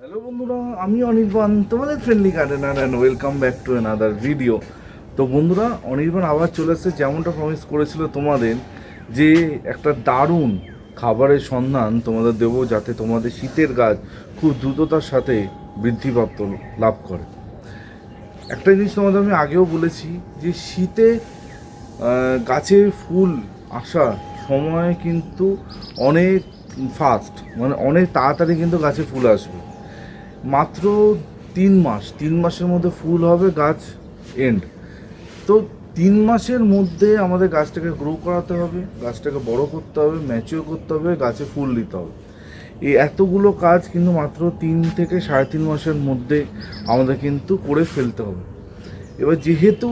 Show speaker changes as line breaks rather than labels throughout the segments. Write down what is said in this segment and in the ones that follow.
Hello বন্ধুরা, আমি অনির্বাণ, তোমাদের friendly gardener and welcome back to another video তো বন্ধুরা, অনির্বাণ আবার চলে এসেছে, যেমনটা প্রমিস করেছিল তোমাদের, যে একটা দারুণ খাবারের সন্ধান তোমাদের দেবো যাতে তোমাদের শীতের গাছ খুব দ্রুততার সাথে বৃদ্ধিপ্রাপ্ত লাভ করে। একটা জিনিস তোমাদের আমি আগেও বলেছি, যে শীতে গাছে ফুল আসার সময় কিন্তু অনেক ফাস্ট মানে অনেক তাড়াতাড়ি কিন্তু গাছে ফুল আসবে। মাত্র তিন মাস, তিন মাসের মধ্যে ফুল হবে গাছ এন্ড তো তিন মাসের মধ্যে আমাদের গাছটাকে গ্রো করাতে হবে, গাছটাকে বড় করতে হবে ম্যাচিওর করতে হবে, গাছে ফুল দিতে হবে। এই এতগুলো কাজ কিন্তু মাত্র তিন থেকে সাড়ে তিন মাসের মধ্যে আমাদের কিন্তু করে ফেলতে হবে। এবার যেহেতু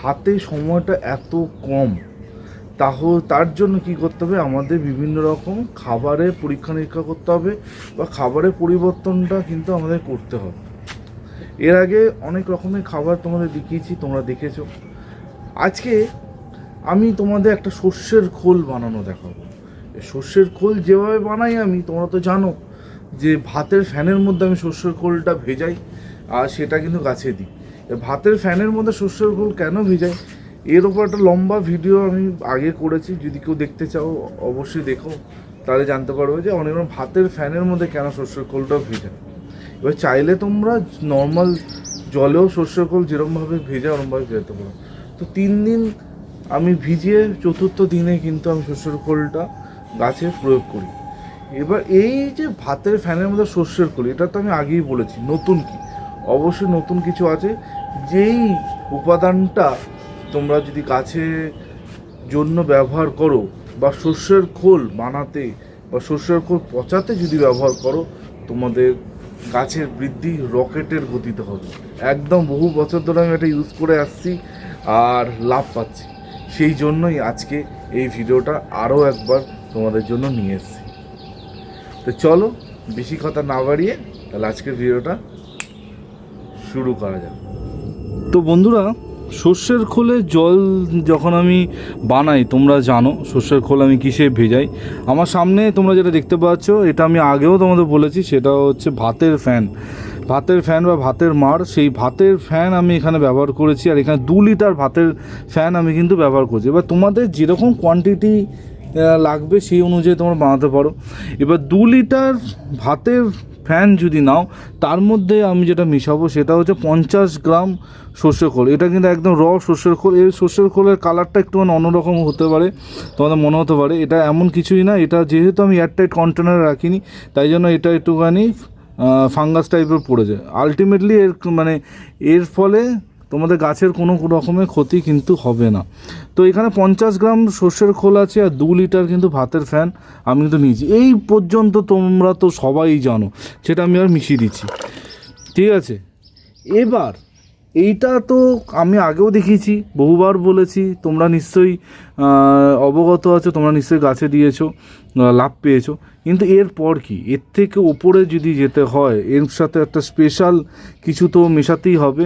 হাতে সময়টা এত কম তাহ তার জন্য কি করতে হবে? আমাদের বিভিন্ন রকম খাবারের পরীক্ষা নিরীক্ষা করতে হবে বা খাবারের পরিবর্তনটা কিন্তু আমাদের করতে হবে। এর আগে অনেক রকমের খাবার তোমাদের দেখিয়েছি, তোমরা দেখেছ। আজকে আমি তোমাদের একটা শস্যের খোল বানানো দেখাবো। শস্যের খোল যেভাবে বানাই আমি, তোমরা তো জানো যে ভাতের ফ্যানের মধ্যে আমি শস্যের খোলটা ভেজাই আর সেটা কিন্তু গাছে দিই। ভাতের ফ্যানের মধ্যে শস্যের খোল কেন ভেজাই? এর ওপর একটা লম্বা ভিডিও আমি আগে করেছি, যদি কেউ দেখতে চাও, অবশ্যই দেখো। তাহলে জানতে পারবে যে অনেক রকম ভাতের ফ্যানের মধ্যে কেন শস্যের খোলটাও ভেজায় এবার চাইলে তোমরা নর্মাল জলেও শস্যের খোল যেরকমভাবে ভেজা ওরমভাবে ভেজাতে পারো। তো তিন দিন আমি ভিজিয়ে চতুর্থ দিনে কিন্তু আমি শস্যের খোলটা গাছে প্রয়োগ করি। এবার এই যে ভাতের ফ্যানের মধ্যে শস্যের খোল, এটা তো আমি আগেই বলেছি, নতুন কি? অবশ্যই নতুন কিছু আছে। যেই উপাদানটা তোমরা যদি গাছে জন্য ব্যবহার করো বা শস্যের খোল বানাতে বা শস্যের খোল পচাতে যদি ব্যবহার করো, তোমাদের গাছের বৃদ্ধি রকেটের গতিতে হবে। একদম বহু বছর ধরে আমি এটা ইউজ করে আসছি আর লাভ পাচ্ছি। সেই জন্যই আজকে এই ভিডিওটা আরও একবার তোমাদের জন্য নিয়ে এসেছি। তো চলো, বেশি কথা না বাড়িয়ে তাহলে আজকের ভিডিওটা শুরু করা যাক। তো বন্ধুরা সর্ষের খোলে জল যখন আমি বানাই, তোমরা জানো সর্ষের খোল আমি কিসে ভেজাই? আমার সামনে তোমরা যেটা দেখতে পাচ্ছ, এটা আমি আগেও তোমাদের বলেছি, সেটা হচ্ছে ভাতের ফ্যান। ভাতের ফ্যান বা ভাতের মার সেই ভাতের ফ্যান আমি এখানে ব্যবহার করেছি, আর এখানে দু লিটার ভাতের ফ্যান আমি কিন্তু ব্যবহার করছি। এবার তোমাদের যেরকম কোয়ান্টিটি লাগবে সেই অনুযায়ী তোমরা বানাতে পারো। এবার দু লিটার ভাতের ফ্যান যদি নাও, তার মধ্যে আমি যেটা মিশাবো সেটা হচ্ছে পঞ্চাশ গ্রাম সর্ষের খোল। এটা কিন্তু একদম র সর্ষের খোল। এই সর্ষের খোলের কালারটা একটু মানে অন্যরকম হতে পারে, তোমাদের মনে হতে পারে। এটা এমন কিছুই না, এটা যেহেতু আমি এয়ারটাইট কন্টেনারে রাখিনি, তাই জন্য এটা একটুখানি ফাঙ্গাস টাইপের পড়ে যায় আলটিমেটলি এর মানে এর ফলে তোমাদের গাছের কোনো রকমের ক্ষতি কিন্তু হবে না। তো এখানে পঞ্চাশ গ্রাম সর্ষের খোল আছে আর দু লিটার কিন্তু ভাতের ফ্যান আমি কিন্তু নিয়েছি। এই পর্যন্ত তোমরা তো সবাই জানো, সেটা আমি আর মিশিয়ে দিচ্ছি। ঠিক আছে? এবার এইটা তো আমি আগেও দেখিয়েছি, বহুবার বলেছি, তোমরা নিশ্চয়ই অবগত আছো, তোমরা নিশ্চয়ই গাছে দিয়েছ লাভ পেয়েছ। কিন্তু এরপর কি? এর থেকে ওপরে যদি যেতে হয়, এর সাথে একটা স্পেশাল কিছু তো মেশাতেই হবে,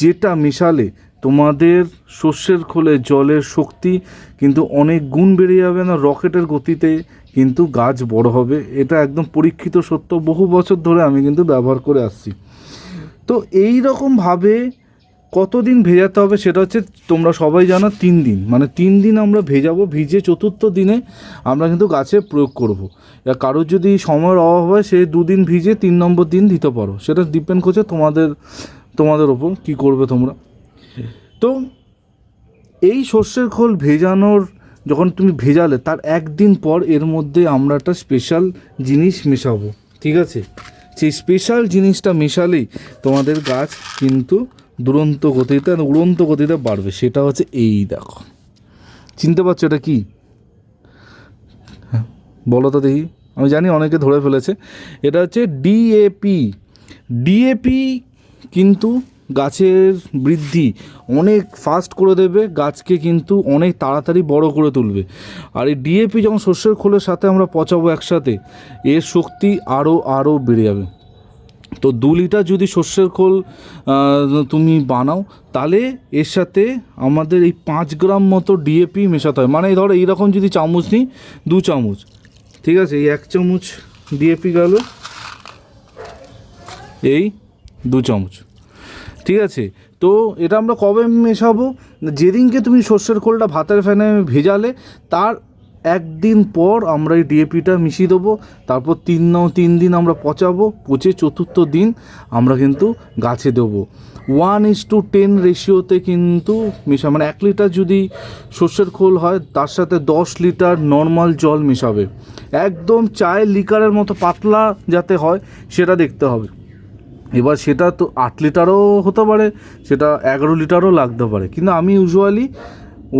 যেটা মেশালে তোমাদের শস্যের খোলে জলের শক্তি কিন্তু অনেক গুণ বেড়ে যাবে না রকেটের গতিতে, কিন্তু গাছ বড় হবে। এটা একদম পরীক্ষিত সত্য, বহু বছর ধরে আমি কিন্তু ব্যবহার করে আসছি। তো এই রকমভাবে কতদিন ভেজাতে হবে সেটা হচ্ছে তোমরা সবাই জানো তিন দিন। মানে তিন দিন আমরা ভেজাবো, ভিজে চতুর্থ দিনে আমরা কিন্তু গাছে প্রয়োগ করব। কারোর যদি সময়ের অভাব হয়, সে দুদিন ভিজে তিন নম্বর দিন দিতে পারো। সেটা ডিপেন্ড করছে তোমাদের তোমাদের ওপর কি করবে তোমরা। তো এই সর্ষের খোল ভেজানোর যখন তুমি ভেজালে, তার একদিন পর এর মধ্যে আমরা একটা স্পেশাল জিনিস মেশাবো। ঠিক আছে? সেই স্পেশাল জিনিসটা মেশালেই তোমাদের গাছ কিন্তু দুরন্ত গতিতে, উড়ন্ত গতিতে বাড়বে। সেটা হচ্ছে এই দেখো। চিনতে পারছ এটা কী? বলো তো দেখি। আমি জানি অনেকে ধরে ফেলেছে। এটা হচ্ছে ডিএপি ডিএপি কিন্তু গাছের বৃদ্ধি অনেক ফাস্ট করে দেবে, গাছকে কিন্তু অনেক তাড়াতাড়ি বড় করে তুলবে। আর এই ডিএপি যখন শস্যের খোলের সাথে আমরা পচাবো একসাথে, এর শক্তি আরও আরও বেড়ে যাবে। তো দু লিটার যদি সর্ষের খোল তুমি বানাও, তাহলে এর সাথে আমাদের এই পাঁচ গ্রাম মতো ডিএপি মেশাতে হয়। মানে ধরো এইরকম যদি চামচ নিই, দু চামচ। ঠিক আছে, এই এক চামচ ডিএপি গেল, এই দু চামচ। ঠিক আছে? তো এটা আমরা কবে মেশাবো? যেদিনকে তুমি সর্ষের খোলটা ভাতের ফ্যানে ভেজালে, তার একদিন পর আমরা এই ডিএপিটা মিশিয়ে দেবো। তারপর তিন ন- তিন দিন আমরা পচাবো। পচে চতুর্থ দিন আমরা কিন্তু গাছে দেবো। ওয়ান ইস টু টেন রেশিওতে কিন্তু মেশা মানে এক লিটার যদি সর্ষের খোল হয়, তার সাথে দশ লিটার নর্মাল জল মেশাবে। একদম চায়ের লিকারের মতো পাতলা যাতে হয়, সেটা দেখতে হবে। এবার সেটা তো আট লিটারও হতে পারে, সেটা এগারো লিটারও লাগতে পারে। কিন্তু আমি usually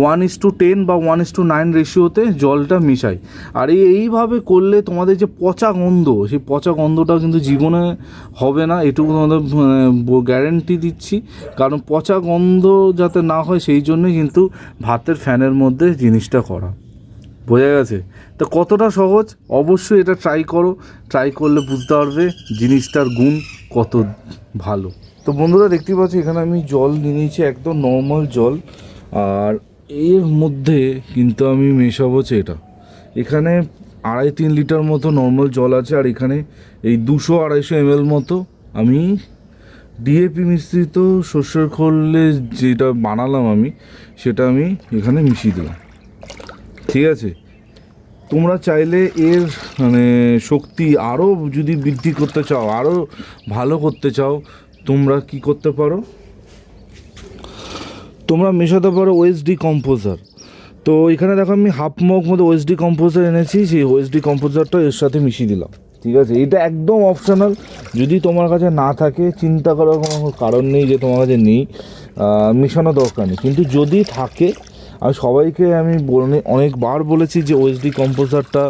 one is to ten বা ওয়ান ইস টু নাইন রেশিওতে জলটা মিশাই। আর এই এইভাবে করলে তোমাদের যে পচা গন্ধ, সেই পচা গন্ধটা কিন্তু জীবনে হবে না, এটুকু তোমাদের গ্যারেন্টি দিচ্ছি। কারণ পচা গন্ধ যাতে না হয়, সেই জন্যই কিন্তু ভাতের ফ্যানের মধ্যে জিনিসটা করা। বোঝা গেছে? তো কতটা সহজ? অবশ্যই এটা ট্রাই করো। ট্রাই করলে বুঝতে পারবে জিনিসটার গুণ। কত ভালো। তো বন্ধুরা দেখতে পাচ্ছি, এখানে আমি জল নিয়ে নিয়েছি, একদম নর্মাল জল। আর এর মধ্যে কিন্তু আমি মেশাবো এটা। এখানে আড়াই তিন লিটার মতো নর্মাল জল আছে, আর এখানে এই দুশো আড়াইশো এমএল মতো আমি ডিএপি মিশ্রিত শস্যের খোলে যেটা বানালাম আমি, সেটা আমি এখানে মিশিয়ে দিলাম। ঠিক আছে? তোমরা চাইলে এর মানে শক্তি আরও যদি বৃদ্ধি করতে চাও আরও ভালো করতে চাও, তোমরা কি করতে পারো? তোমরা মেশাতে পারো ওয়েসডি কম্পোজার তো এখানে দেখো আমি হাফ মগ মতো ওএসডি কম্পোজার এনেছি, সেই ওয়েসডি কম্পোজারটা এর সাথে মিশিয়ে দিলাম, ঠিক আছে? এটা একদম অপশনাল যদি তোমার কাছে না থাকে, চিন্তা করার কোনো কারণ নেই যে তোমার কাছে নেই মেশানো দরকার নেই। কিন্তু যদি থাকে আমি সবাইকে আমি বলে, অনেকবার বলেছি যে ওএসডি কম্পোজারটা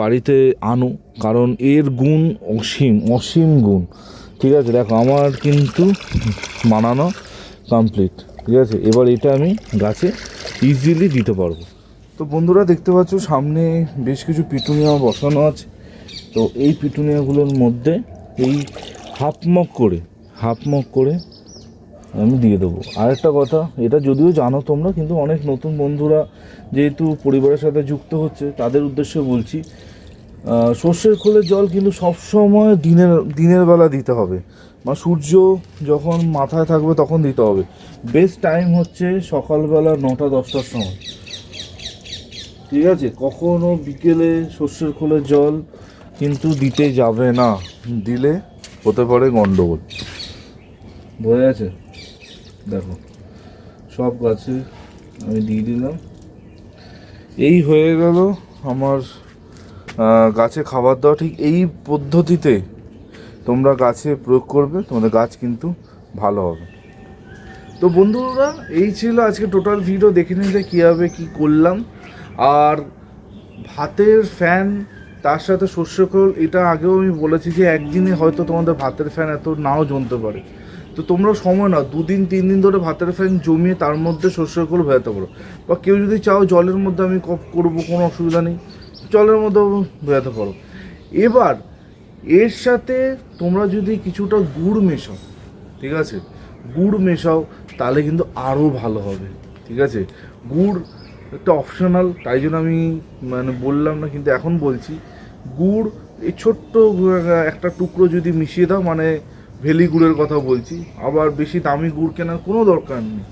বাড়িতে আনো। কারণ এর গুণ অসীম অসীম গুণ। ঠিক আছে, দেখো, আমার কিন্তু বানানো কমপ্লিট ঠিক আছে, এবার এটা আমি গাছে ইজিলি দিতে পারব। তো বন্ধুরা, দেখতে পাচ্ছ, সামনে বেশ কিছু পিটুনিয়া বসানো আছে। তো এই পিটুনিয়াগুলোর মধ্যে এই হাফ মগ করে, হাফ মগ করে আমি দিয়ে দেবো। আরেকটা কথা, এটা যদিও জানো তোমরা, কিন্তু অনেক নতুন বন্ধুরা যেহেতু পরিবারের সাথে যুক্ত হচ্ছে, তাদের উদ্দেশ্যে বলছি সর্ষের খোলের জল কিন্তু সবসময় দিনের দিনের বেলা দিতে হবে। বা সূর্য যখন মাথায় থাকবে তখন দিতে হবে। বেস্ট টাইম হচ্ছে সকালবেলা নটা, দশটার সময়। ঠিক আছে? কখনো বিকেলে সর্ষের খোলের জল কিন্তু দিতে যাবে না। দিলে হতে পারে গন্ডগোল। বোঝা গেছে? দেখো, সব গাছে আমি দিয়ে দিলাম। এই হয়ে গেল আমার গাছে খাবার দেওয়া। ঠিক এই পদ্ধতিতে তোমরা গাছে প্রয়োগ করবে, তোমাদের গাছ কিন্তু ভালো হবে। তো বন্ধুরা, এই ছিল আজকে টোটাল ভিডিও দেখে নিলে কীভাবে কী করলাম। আর ভাতের ফ্যান তার সাথে শস্য খোল, এটা আগেও আমি বলেছি যে একদিনে হয়তো তোমাদের ভাতের ফ্যান এত নাও জমতে পারে। তো তোমরা সময় না দুদিন, তিন দিন ধরে ভাতের ফ্যান জমিয়ে তার মধ্যে শস্যের খোল ভেজাতে পারো। বা কেউ যদি চাও জলের মধ্যে আমি করব, কোনো অসুবিধা নেই। জলের মধ্যেও ভেজাতে পারো। এবার, এর সাথে তোমরা যদি কিছুটা গুড় মেশাও, ঠিক আছে? গুড় মেশাও, তাহলে কিন্তু আরও ভালো হবে, ঠিক আছে? গুড় একটা অপশনাল তাই জন্য আমি মানে বললাম না, কিন্তু এখন বলছি। গুড়, এই ছোট্ট একটা টুকরো যদি মিশিয়ে দাও মানে ভেলি গুড়ের কথা বলছি। আবার বেশি দামি গুড় কেনার কোনো দরকার নেই।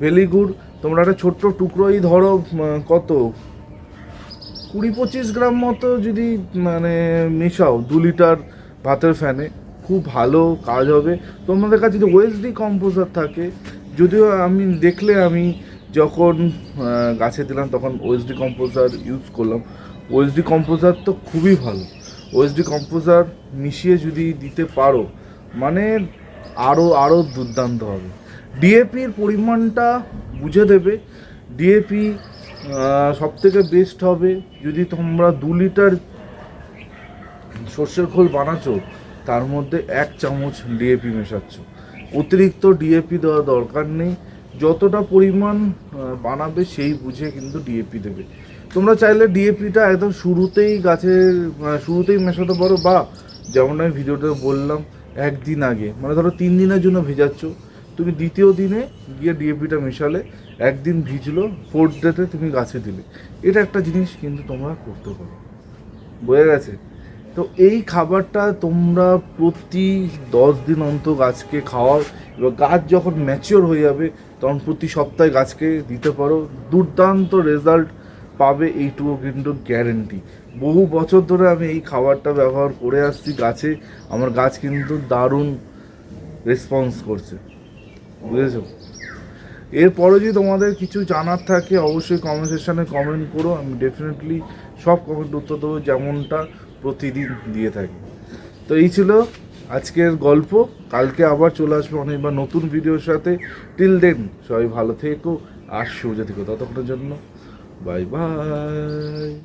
ভেলি গুড়, তোমরা একটা ছোট্ট টুকরোই ধরো কত? কুড়ি পঁচিশ গ্রাম মতো যদি মানে মেশাও দু লিটার ভাতের ফ্যানে, খুব ভালো কাজ হবে। তোমাদের কাছে যদি ওয়েসডি কম্পোজার থাকে, যদিও আমি দেখলে আমি যখন গাছে দিলাম, তখন ওয়েসডি কম্পোজার ইউজ করলাম। ওয়েসডি কম্পোজার তো খুবই ভালো। ওয়েসডি কম্পোজার মিশিয়ে যদি দিতে পারো মানে আরও আরও দুর্দান্ত হবে। ডিএপির পরিমাণটা বুঝে দেবে। ডিএপি সব থেকে বেস্ট হবে। যদি তোমরা দু লিটার সর্ষের খোল বানাচ্ছো, তার মধ্যে এক চামচ ডিএপি মেশাচ্ছ। অতিরিক্ত ডিএপি দেওয়া দরকার নেই। যতটা পরিমাণ বানাবে সেই বুঝে কিন্তু ডিএপি দেবে। তোমরা চাইলে ডিএপিটা একদম শুরুতেই গাছের শুরুতেই মেশাতে পারো বা যেমন আমি ভিডিওতে বললাম একদিন আগে। মানে ধরো তিন দিনের জন্য ভেজাচ্ছ। তুমি দ্বিতীয় দিনে গিয়ে ডিএপিটা মেশালে, একদিন ভিজলো ফোর্থ ডেতে তুমি গাছে দিলে। এটা একটা জিনিস কিন্তু তোমরা করতে পারো। বোঝা গেছে? তো এই খাবারটা তোমরা প্রতি দশ দিন অন্তর গাছকে খাওয়াও, এবার গাছ যখন ম্যাচিওর হয়ে যাবে, তখন প্রতি সপ্তাহে গাছকে দিতে পারো। দুর্দান্ত রেজাল্ট পাবে এইটুকু কিন্তু গ্যারেন্টি বহু বছর ধরে আমি এই খাবারটা ব্যবহার করে আসছি গাছে। আমার গাছ কিন্তু দারুণ রেসপন্স করছে। বুঝেছ? এরপরে যদি তোমাদের কিছু জানার থাকে, অবশ্যই কমেন্ট সেকশানে কমেন্ট করো। আমি ডেফিনেটলি সব কমেন্ট উত্তর দেবো যেমনটা প্রতিদিন দিয়ে থাকি। তো এই ছিল আজকের গল্প। কালকে আবার চলে আসবে অনেকবার নতুন ভিডিওর সাথে। টিল দেন সবাই ভালো থেকো আর সুবিধা থেকো। ততক্ষণের জন্য Bye bye.